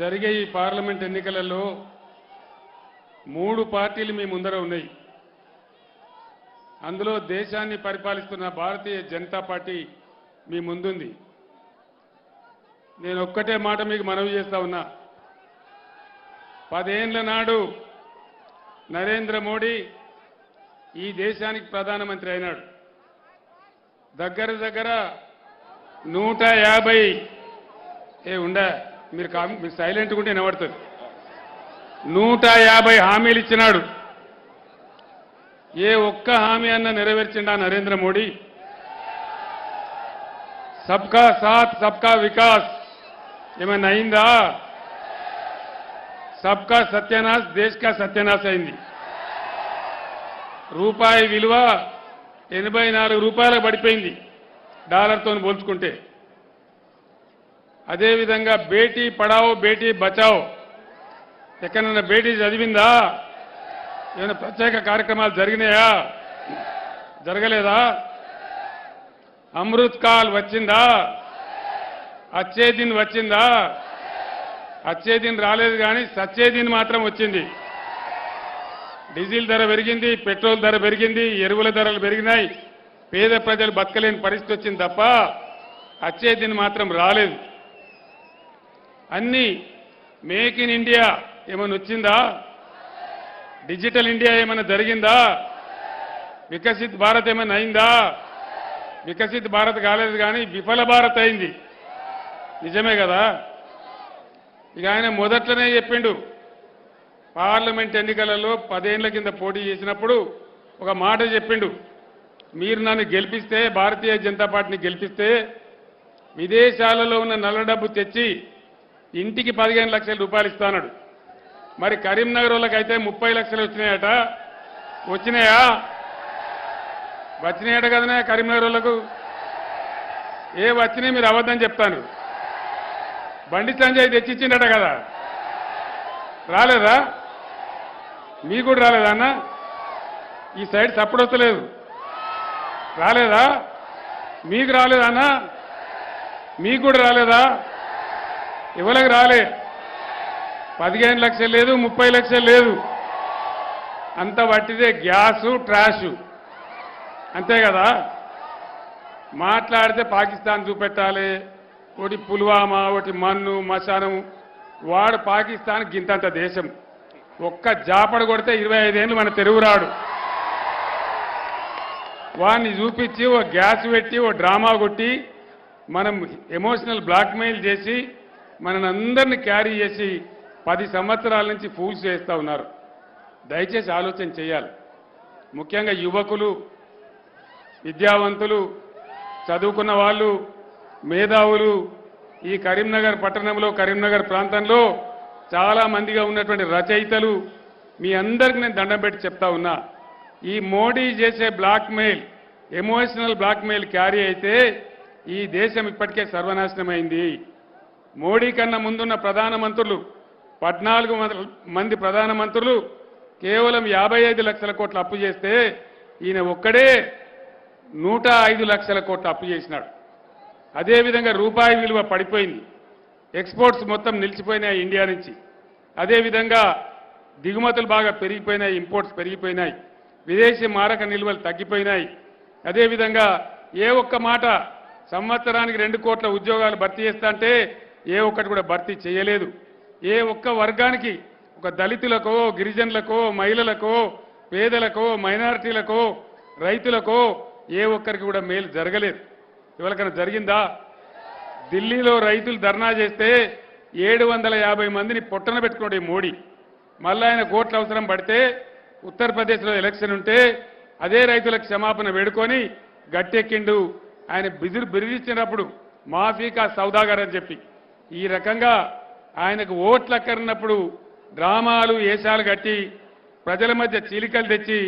జరిగే ఈ పార్లమెంట్ ఎన్నికలలో మూడు పార్టీలు మీ ముందర ఉన్నాయి. అందులో దేశాన్ని పరిపాలిస్తున్న భారతీయ జనతా పార్టీ మీ ముందుంది. నేను ఒక్కటే మాట మీకు మనవి చేస్తా ఉన్నా. పదేండ్ల నాడు నరేంద్ర మోడీ ఈ దేశానికి ప్రధానమంత్రి అయినాడు. దగ్గర దగ్గర నూట యాభై ఏ ఉండా? మీరు మీరు సైలెంట్గా ఉంటే వినబడుతుంది. నూట యాభై హామీలు ఇచ్చినాడు. ఏ ఒక్క హామీ అన్న నెరవేర్చిండా నరేంద్ర మోడీ? సబ్కా సాత్ సబ్కా వికాస్. ఏమైనా అయిందా? సబ్కా సత్యనాశ్ దేశ్కా సత్యనాశ్ అయింది. రూపాయి విలువ ఎనభై నాలుగు రూపాయలకు పడిపోయింది. డాలర్తో పోల్చుకుంటే. అదేవిధంగా బేటీ పడావో బేటీ బచావో. ఎక్కడన్నా బేటీ చదివిందా? ఏమైనా ప్రత్యేక కార్యక్రమాలు జరిగినాయా? జరగలేదా? అమృత్ కాల్ వచ్చిందా? అచ్చే దిన్ వచ్చిందా? అచ్చే దిన్ రాలేదు కానీ సచ్చే దిన్ మాత్రం వచ్చింది. డీజిల్ ధర పెరిగింది పెట్రోల్ ధర పెరిగింది ఎరువుల ధరలు పెరిగినాయి. పేద ప్రజలు బతకలేని పరిస్థితి వచ్చింది తప్ప అచ్చే దిన్ మాత్రం రాలేదు. అన్ని మేక్ ఇన్ ఇండియా ఏమైనా వచ్చిందా? డిజిటల్ ఇండియా ఏమైనా జరిగిందా? వికసిత్ భారత్ ఏమైనా అయిందా? వికసిత్ భారత్ కాలేదు కానీ విఫల భారత్ అయింది. నిజమే కదా? ఇక ఆయన మొదట్లోనే చెప్పిండు పార్లమెంట్ ఎన్నికలలో పదేళ్ళ కింద పోటీ చేసినప్పుడు ఒక మాట చెప్పిండు మీరు నన్ను గెలిపిస్తే భారతీయ జనతా పార్టీని గెలిపిస్తే విదేశాలలో ఉన్న నల్ల డబ్బు తెచ్చి ఇంటికి పదిహేను లక్షల రూపాయలు ఇస్తానడు మరి కరీంనగర్ వాళ్ళకైతే ముప్పై లక్షలు వచ్చినాయట. వచ్చినాయా? వచ్చినాయట కదనే కరీంనగర్ వాళ్ళకు ఏ వచ్చినాయి మీరు అబద్ధం చెప్తాను. బండి సంజయ్ తెచ్చిచ్చిండట కదా. రాలేదా? మీకు కూడా రాలేదా అన్న? ఈ సైడ్ సప్పుడు వస్తలేదు. రాలేదా? మీకు రాలేదా అన్న? మీకు కూడా రాలేదా? ఎవరికి రాలే. పదిహేను లక్షలు లేదు ముప్పై లక్షలు లేదు. అంత పట్టిదే గ్యాసు ట్రాషు. అంతే కదా? మాట్లాడితే పాకిస్తాన్ చూపెట్టాలి. ఒకటి పుల్వామా ఒకటి మన్ను మశానం. వాడు పాకిస్తాన్ గింతంత దేశం. ఒక్క జాపడ కొడితే ఇరవై ఐదేళ్ళు మన తెలుగురాడు వాడిని చూపించి ఓ గ్యాస్ పెట్టి ఓ డ్రామా కొట్టి మనం ఎమోషనల్ బ్లాక్మెయిల్ చేసి మనని అందరిని క్యారీ చేసి పది సంవత్సరాల నుంచి ఫూల్స్ చేస్తూ ఉన్నారు. దయచేసి ఆలోచన చేయాలి. ముఖ్యంగా యువకులు విద్యావంతులు చదువుకున్న వాళ్ళు మేధావులు ఈ కరీంనగర్ పట్టణంలో కరీంనగర్ ప్రాంతంలో చాలా మందిగా ఉన్నటువంటి రచయితలు మీ అందరికి నేను దండం పెట్టి చెప్తా ఉన్నా ఈ మోడీ చేసే బ్లాక్మెయిల్ ఎమోషనల్ బ్లాక్మెయిల్ క్యారీ అయితే ఈ దేశం ఇప్పటికే సర్వనాశనమైంది. మోడీ కన్నా ముందున్న ప్రధానమంత్రులు పద్నాలుగు మంది- ప్రధానమంత్రులు కేవలం యాభై ఐదు లక్షల కోట్ల అప్పు చేస్తే ఈయన ఒక్కడే నూట ఐదు లక్షల కోట్ల అప్పు చేసినాడు. అదేవిధంగా రూపాయి విలువ పడిపోయింది. ఎక్స్పోర్ట్స్ మొత్తం నిలిచిపోయినాయి ఇండియా నుంచి. అదేవిధంగా దిగుమతులు బాగా పెరిగిపోయినాయి ఇంపోర్ట్స్ పెరిగిపోయినాయి. విదేశీ మారక నిల్వలు తగ్గిపోయినాయి. అదేవిధంగా ఏ ఒక్క మాట సంవత్సరానికి రెండు కోట్ల ఉద్యోగాలు భర్తీ చేస్తా అంటే ఏ ఒక్కటి కూడా భర్తీ చేయలేదు. ఏ ఒక్క వర్గానికి ఒక దళితులకో గిరిజనులకో మహిళలకో పేదలకో మైనారిటీలకో రైతులకో ఏ ఒక్కరికి కూడా మేలు జరగలేదు. ఎవరికైనా జరిగిందా? ఢిల్లీలో రైతులు ధర్నా చేస్తే ఏడు వందల యాభై మందిని పొట్టన పెట్టుకున్నాడు ఈ మోడీ. మళ్ళా ఆయన కోట్ల అవసరం పడితే ఉత్తరప్రదేశ్లో ఎలక్షన్ ఉంటే అదే రైతులకు క్షమాపణ వేడుకొని గట్టెక్కిండు. ఆయన బిజిరు బిరిదిచ్చినప్పుడు మాఫీకా సౌదాగర్ అని చెప్పి. ఈ రకంగా ఆయనకు ఓట్లు అక్కరినప్పుడు డ్రామాలు వేషాలు కట్టి ప్రజల మధ్య చీలికలు తెచ్చి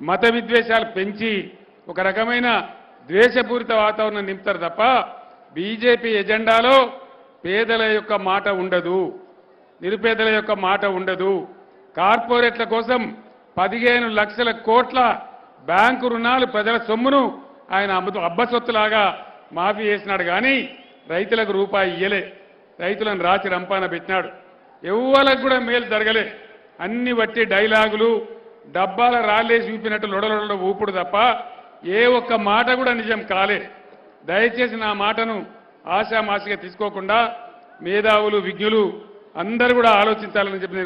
మత విద్వేషాలు పెంచి ఒక రకమైన ద్వేషపూరిత వాతావరణం నింపుతారు తప్ప బీజేపీ ఎజెండాలో పేదల యొక్క మాట ఉండదు. నిరుపేదల యొక్క మాట ఉండదు. కార్పొరేట్ల కోసం పదిహేను లక్షల కోట్ల బ్యాంకు రుణాలు ప్రజల సొమ్మును ఆయన అబ్బ అబ్బసొత్తులాగా మాఫీ చేసినాడు కానీ రైతులకు రూపాయి ఇయ్యలే. రైతులను రాచి రంపాన పెట్టినాడు. ఎవ్వలకు కూడా మేలు జరగలే. అన్ని బట్టి డైలాగులు డబ్బాల రాళ్ళేసి చూపినట్టు లొడలొడ ఊపుడు తప్ప ఏ ఒక్క మాట కూడా నిజం కాలే. దయచేసి నా మాటను ఆశామాసిగా తీసుకోకుండా మేధావులు విజ్ఞులు అందరూ కూడా ఆలోచించాలని చెప్పి